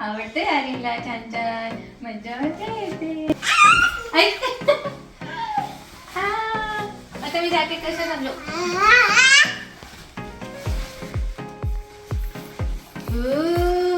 आवडते आरीला छान छान मजा येते ऐक हा. आता मी जॅकेट कसं घालू Ooh.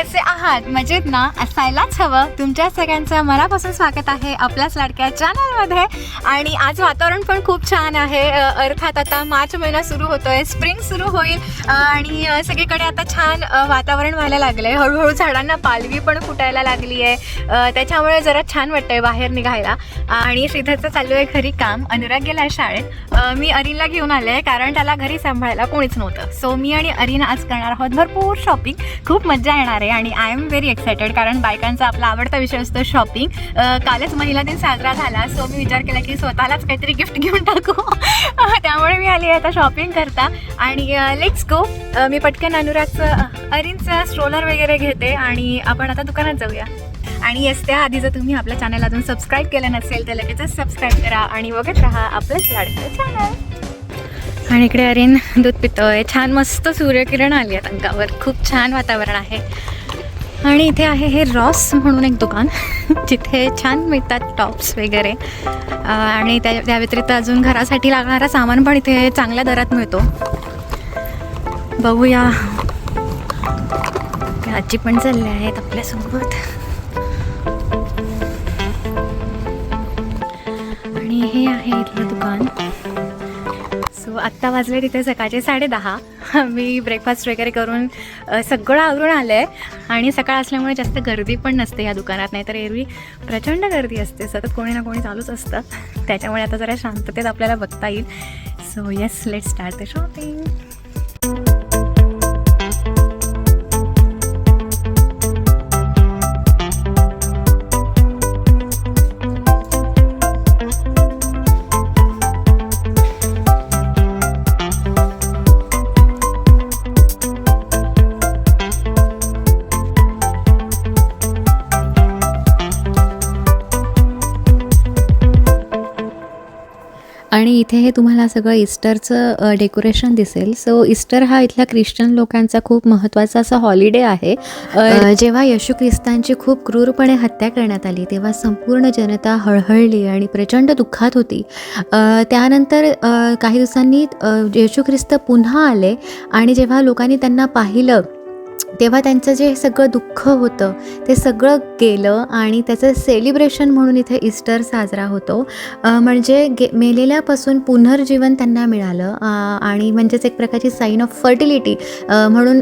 मंडळी कसे आहात. मजेत ना? असायलाच हवं. तुमच्या सगळ्यांचं मनापासून स्वागत आहे आपल्याच लाडक्या चॅनलमध्ये. आणि आज वातावरण पण खूप छान आहे. अर्थात आता मार्च महिना सुरू होतोय स्प्रिंग सुरू होईल. आणि सगळीकडे आता छान वातावरण व्हायला लागलंय. हळूहळू झाडांना पालवी पण फुटायला लागली आहे त्याच्यामुळे जरा छान वाटतंय बाहेर निघायला. आणि श्रीधरचं चालू आहे घरी काम अनुराग गेला शाळेत मी अरिनला घेऊन आले आहे कारण त्याला घरी सांभाळायला कोणीच नव्हतं. सो मी आणि अरिन आज करणार आहोत भरपूर शॉपिंग खूप मजा येणार आहे आणि आय एम व्हेरी एक्सायटेड कारण बायकांचा आपला आवडता विषय असतो शॉपिंग. कालच महिला दिन साजरा झाला सो मी विचार केला की स्वतःलाच काहीतरी गिफ्ट घेऊन टाकू. त्यामुळे मी आली आता शॉपिंग करता. आणि लेट्स गो मी पटकन अनुरागचं अरिनचं स्ट्रोलर वगैरे घेते आणि आपण आता दुकानात जाऊया. आणि येस त्याआधी जर तुम्ही आपल्या चॅनल अजून सबस्क्राईब केलं नसेल तर लगेचच सबस्क्राईब करा आणि बघत राहा आपलंच लाडकं चॅनल आणि इकडे अरिन दूध पितोय. छान मस्त सूर्यकिरण आली आहेत अंगावर. खूप छान वातावरण आहे. आणि इथे आहे हे रॉस म्हणून एक दुकान जिथे छान मिळतात टॉप्स वगैरे. आणि त्या त्या व्यतिरिक्त अजून घरासाठी लागणारा सामान पण इथे चांगल्या दरात मिळतो. बघूया. आजी पण चालले आहेत आपल्यासोबत. आणि हे आहे इथलं आत्ता वाजले तिथे सकाळचे साडेदहा. मी ब्रेकफास्ट वगैरे करून सगळं आवरून आलं. आहे आणि सकाळ असल्यामुळे जास्त गर्दी पण नसते या दुकानात. नाहीतर एरवी प्रचंड गर्दी असते. सतत कोणी ना कोणी चालूच असतं. त्याच्यामुळे आता जरा शांततेत आपल्याला बघता येईल. So yes let start the shopping आणि इथे हे तुम्हाला सगळं इस्टरचं डेकोरेशन दिसेल. सो इस्टर हा इथल्या ख्रिश्चन लोकांचा खूप महत्त्वाचा असा हॉलिडे आहे. जेव्हा येशू ख्रिस्तांची खूप क्रूरपणे हत्या करण्यात आली तेव्हा संपूर्ण जनता हळहळली आणि प्रचंड दुःखात होती. त्यानंतर काही दिवसांनी येशू ख्रिस्त पुन्हा आले आणि जेव्हा लोकांनी त्यांना पाहिलं तेव्हा त्यांचं जे सगळं दुःख होतं ते सगळं गेलं आणि त्याचं सेलिब्रेशन म्हणून इथे इस्टर साजरा होतो. म्हणजे गे मेलेल्यापासून पुनर्जीवन त्यांना मिळालं. आणि म्हणजेच एक प्रकारची साईन ऑफ फर्टिलिटी म्हणून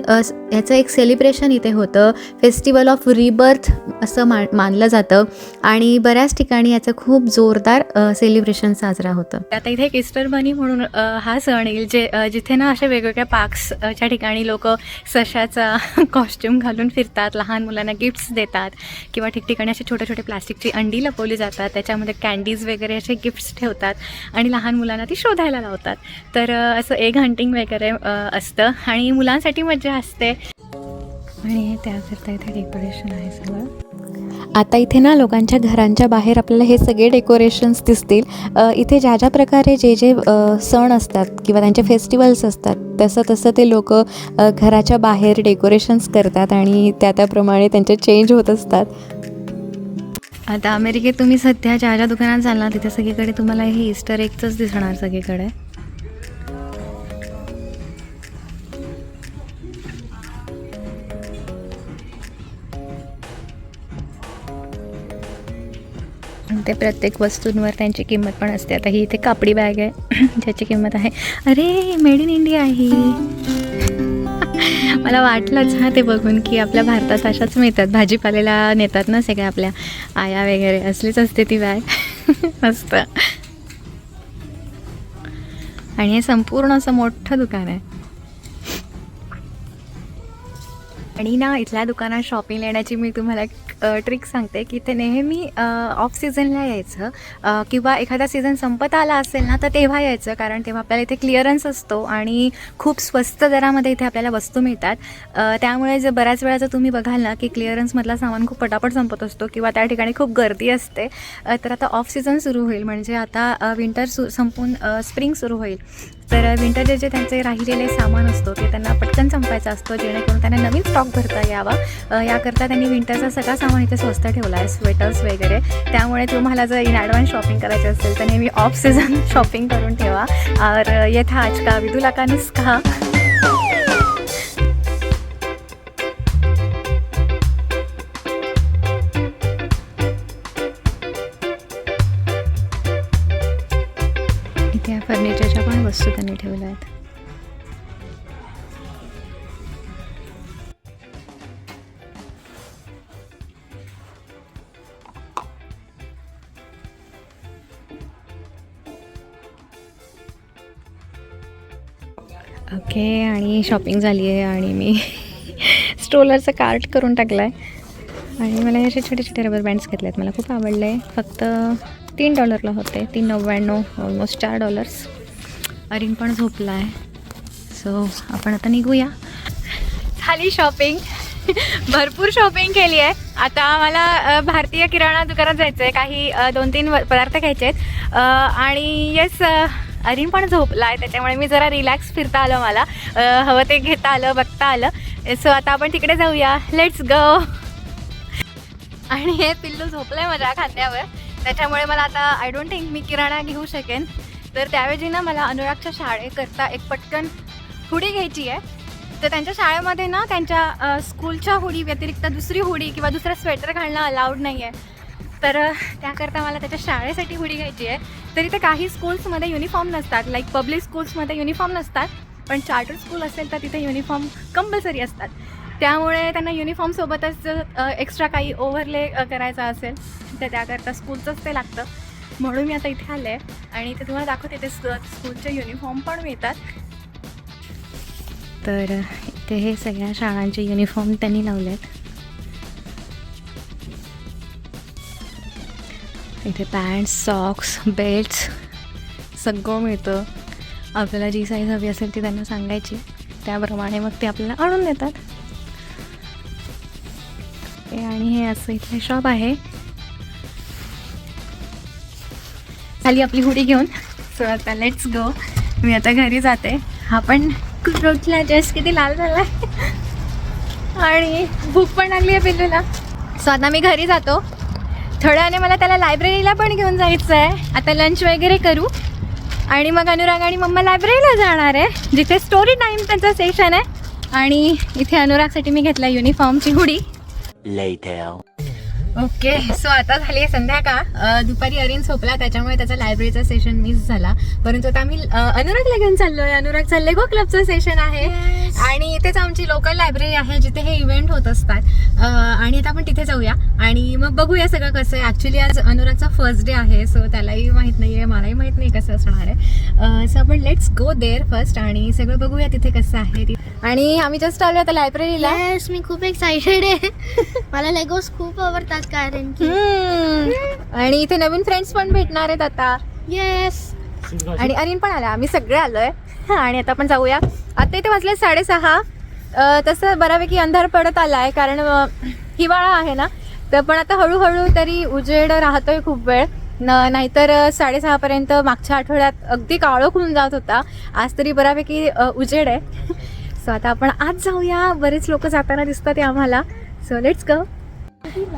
याचं एक सेलिब्रेशन इथे होतं. फेस्टिवल ऑफ रिबर्थ असं मा मानलं जातं. आणि बऱ्याच ठिकाणी याचं खूप जोरदार सेलिब्रेशन साजरा होतं. आता इथे एक इस्टर बनी म्हणून हा सण येईल जे जिथे ना अशा वेगवेगळ्या पार्क्सच्या ठिकाणी लोक सशाचा कॉस्ट्युम घालून फिरतात लहान मुलांना गिफ्ट्स देतात किंवा ठिकठिकाणी असे छोटे छोटे प्लास्टिकची अंडी लपवली जातात त्याच्यामध्ये कॅन्डीज वगैरे असे गिफ्ट्स ठेवतात आणि लहान मुलांना ती शोधायला लावतात. तर असं एग हंटिंग वगैरे असतं आणि मुलांसाठी मजा असते. आणि हे त्याकरता इथे डेकोरेशन आहे सगळं. आता इथे ना लोकांच्या घरांच्या बाहेर आपल्याला हे सगळे डेकोरेशन्स दिसतील. इथे ज्या ज्या प्रकारे जे जे सण असतात किंवा त्यांचे फेस्टिवल्स असतात तसं तसं ते लोक घराच्या बाहेर डेकोरेशन्स करतात आणि त्या त्याप्रमाणे त्यांचे चेंज होत असतात. आता अमेरिकेत तुम्ही सध्या ज्या ज्या दुकानात ना तिथे सगळीकडे तुम्हाला हे इस्टर एगचंच दिसणार सगळीकडे. ते प्रत्येक वस्तूंवर त्यांची किंमत पण असते. आता ही इथे कापडी बॅग आहे. ज्याची किंमत आहे. अरे मेड इन इंडिया आहे ही. मला वाटलंच हा ते बघून की आपल्या भारतात अशाच मिळतात. भाजीपाल्याला नेतात ना सगळ्या आपल्या. आया वगैरे असलीच असते ती बॅग मस्त. आणि हे संपूर्ण असं मोठं दुकान आहे. आणि ना इथल्या दुकानात शॉपिंग येण्याची मी तुम्हाला ट्रिक सांगते की ते नेहमी ऑफ सीझनला यायचं. किंवा एखादा सीझन संपत आला असेल ना तर तेव्हा यायचं कारण तेव्हा आपल्याला इथे क्लिअरन्स असतो आणि खूप स्वस्त दरामध्ये इथे आपल्याला वस्तू मिळतात. त्यामुळे जर बऱ्याच वेळा जर तुम्ही बघाल ना की क्लिअरन्समधला सामान खूप पटापट संपत असतो किंवा त्या ठिकाणी खूप गर्दी असते तर आता ऑफ सीझन सुरू होईल. म्हणजे आता विंटर सु संपून स्प्रिंग सुरू होईल. तर विंटरचे जे त्यांचे राहिलेले सामान असतो ते त्यांना पटकन संपायचा असतो जेणेकरून त्यांना नवीन स्टॉक भरता यावा. याकरता त्यांनी विंटरचा सगळा सामान इथे स्वस्त ठेवला आहे स्वेटर्स वगैरे. त्यामुळे तुम्हाला जर इन ॲडव्हान्स शॉपिंग करायची असेल तर नेहमी ऑफ सीझन शॉपिंग करून ठेवा. और ये था आज का विदुला का वस्तू त्यांनी ठेवल्या आहेत. ओके आणि शॉपिंग झाली आहे आणि मी स्ट्रोलरचं कार्ट करून टाकलं आहे आणि मला असे छोटे छोटे रबर बँड्स घेतले आहेत मला खूप आवडले. फक्त तीन डॉलरला होते. तीन नव्याण्णव ऑलमोस्ट चार डॉलर्स. अरिन पण झोपला आहे सो आपण आता निघूया. झाली शॉपिंग भरपूर शॉपिंग केली आहे. आता मला भारतीय किराणा दुकानात जायचं आहे काही दोन तीन व- पदार्थ घ्यायचे आहेत आणि येस अरिन पण झोपला आहे त्याच्यामुळे मी जरा रिलॅक्स फिरता आलं मला. हवं ते घेता आलं बघता आलं. सो आता आपण तिकडे जाऊया. लेट्स ग आणि हे पिल्लू झोपलं आहे माझ्या खांद्यावर. त्याच्यामुळे मला आता आय डोंट थिंक मी किराणा घेऊ शकेन. तर त्याऐवजी ना मला अनुरागच्या शाळेकरता एक पटकन हुडी घ्यायची आहे. तर त्यांच्या शाळेमध्ये ना त्यांच्या स्कूलच्या हुडी व्यतिरिक्त दुसरी हुडी किंवा दुसरं स्वेटर घालणं अलाउड नाही आहे. तर त्याकरता मला त्याच्या शाळेसाठी हुडी घ्यायची आहे. तरी ते काही स्कूल्समध्ये युनिफॉर्म नसतात. लाईक पब्लिक स्कूल्समध्ये युनिफॉर्म नसतात. पण चार्टर स्कूल असेल तर तिथे युनिफॉर्म कंपल्सरी असतात. त्यामुळे त्यांना युनिफॉर्मसोबतच एक्स्ट्रा काही ओव्हरले करायचा असेल तर त्याकरता स्कूलचंच ते लागतं. म्हणून मी आता इथे आले आणि ते तुम्हाला दाखवते ते स्कूलचे युनिफॉर्म पण मिळतात. तर इथे हे सगळ्या शाळांचे युनिफॉर्म त्यांनी लावले आहेत. इथे पॅन्ट्स सॉक्स बेल्ट्स सगळं मिळतं. आपल्याला जी साईज हवी असेल ती त्यांना सांगायची. त्याप्रमाणे मग ते आपल्याला आणून देतात. आणि हे असं इथले शॉप आहे. खाली आपली हुडी घेऊन. सो आता लेट्स गो मी आता घरी जाते. हा पण खूप रोटला जस्ट किती लाल झाला आणि भूक पण लागली आहे पिल्लूला सो आता मी घरी जातो. थोड्याने मला त्याला लायब्ररीला पण घेऊन जायचं आहे आता लंच वगैरे करू. आणि मग अनुराग आणि मम्मा लायब्ररीला जाणार आहे जिथे स्टोरी टाईम त्यांचं सेशन आहे. आणि इथे अनुरागसाठी मी घेतला युनिफॉर्मची हुडी. ओके सो आता झाली आहे संध्याकाळ. दुपारी अरिन झोपला त्याच्यामुळे त्याचा लायब्ररीचा सेशन मिस झाला. परंतु आता आम्ही अ, अनुरागला घेऊन चाललोय. अनुरागचा लेगो क्लबचं सेशन आहे. आणि इथेच आमची लोकल लायब्ररी आहे जिथे हे इव्हेंट होत असतात. आणि आता आपण तिथे जाऊया. आणि मग बघूया सगळं कसं आहे. ॲक्च्युली आज अनुरागचा फर्स्ट डे आहे सो त्यालाही माहीत नाही आहे मलाही माहीत नाही कसं असणार आहे. सो आपण लेट्स गो देअर फर्स्ट आणि सगळं बघूया तिथे कसं आहे ते. आणि आम्ही जस्ट आलो आता लायब्ररीला येस मी खूप एक्साइटेड आहे. मला लेगोस खूप आवडतात कारण की. आणि इथे नवीन फ्रेंड्स पण भेटणार आहेत आता. येस आणि अरिन पण आला. आम्ही सगळे आलोय. आणि आता आपण जाऊया. आता इथे वाजले साडेसहा. तसं बऱ्यापैकी अंधार पडत आला आहे कारण हिवाळा आहे ना तर पण आता हळूहळू तरी उजेड राहतोय खूप वेळ. न नाहीतर साडेसहापर्यंत मागच्या आठवड्यात अगदी काळोख होऊन जात होता. आज तरी बऱ्यापैकी उजेड आहे. सो आता आपण आज जाऊया. बरेच लोक जाताना दिसतात ते आम्हाला. सो लेट्स गो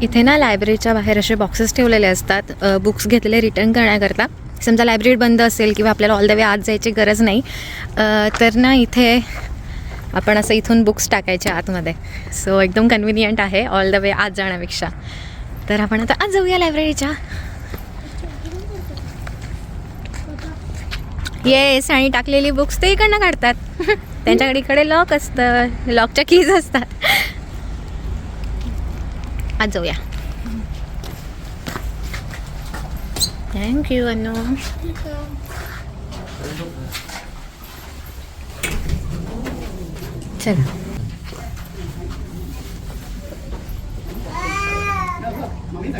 इथे ना लायब्ररीच्या बाहेर असे बॉक्सेस ठेवलेले असतात. बुक्स घेतलेले रिटर्न करण्याकरता. समजा लायब्ररी बंद असेल किंवा आपल्याला ऑल द वे आज जायची गरज नाही. तर ना इथे आपण असं इथून बुक्स टाकायचे आतमध्ये. सो एकदम कन्व्हिनियंट आहे ऑल द वे आत जाण्यापेक्षा. तर आपण आता आज जाऊया लायब्ररीच्या येस आणि टाकलेली बुक्स ते इकडनं काढतात. त्यांच्याकडे इकडे लॉक असतं. लॉकच्या कीज असतात. आज जाऊया. थँक्यू अनु चला.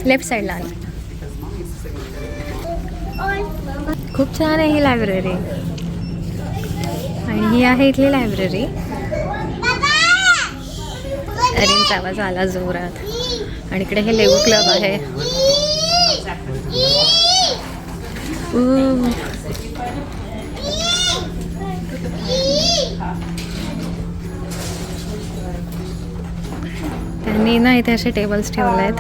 लेफ्ट साईडला खूप छान आहे ही लायब्ररी आणि ही आहे इथली लायब्ररी अरेंचा आवाज आला जोरात. आणि इकडे हे लेऊ क्लब आहे. त्यांनी ना इथे असे टेबल्स ठेवले आहेत.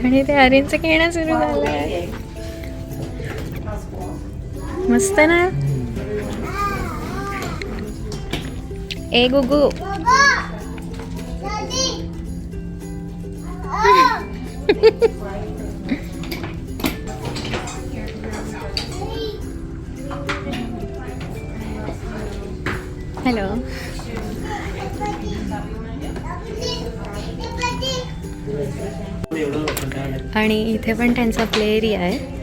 आणि ते अरेंचं खेळणं सुरू झालंय. मस्त ना? ए गुगू. हॅलो. आणि इथे पण त्यांचा प्ले एरिया आहे.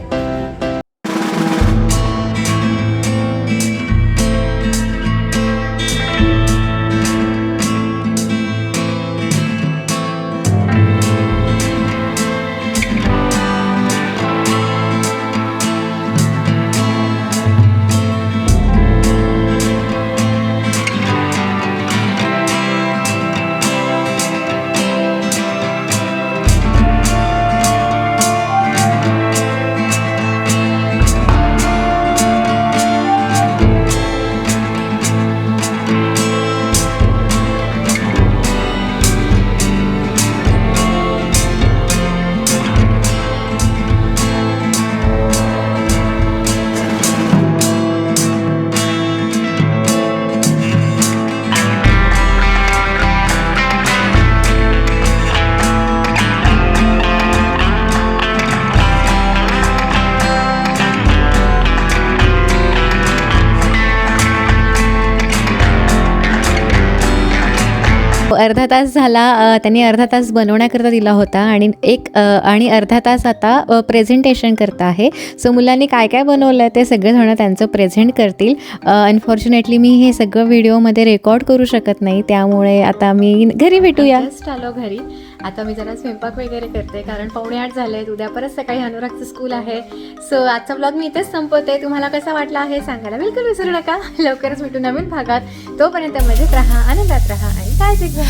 अर्धा तास झाला त्यांनी अर्धा तास बनवण्याकरता दिला होता आणि एक आणि अर्धा तास आता प्रेझेंटेशन करता आहे. सो मुलांनी काय काय बनवलं आहे ते सगळेजणं त्यांचं प्रेझेंट करतील. अनफॉर्च्युनेटली मी हे सगळं व्हिडिओमध्ये रेकॉर्ड करू शकत नाही. त्यामुळे आता मी घरी भेटूया. जस्ट आलो घरी. आता मी जरा स्वयंपाक वगैरे करते कारण पावणे आठ झाले आहेत उद्या परत सकाळी अनुरागचं स्कूल आहे. सो आजचा ब्लॉग मी इथेच संपवते. तुम्हाला कसा वाटला आहे सांगायला बिलकुल विसरू नका. लवकरच भेटू नवीन भागात. तोपर्यंत मजेत राहा आनंदात राहा आणि काळजीत घ्या.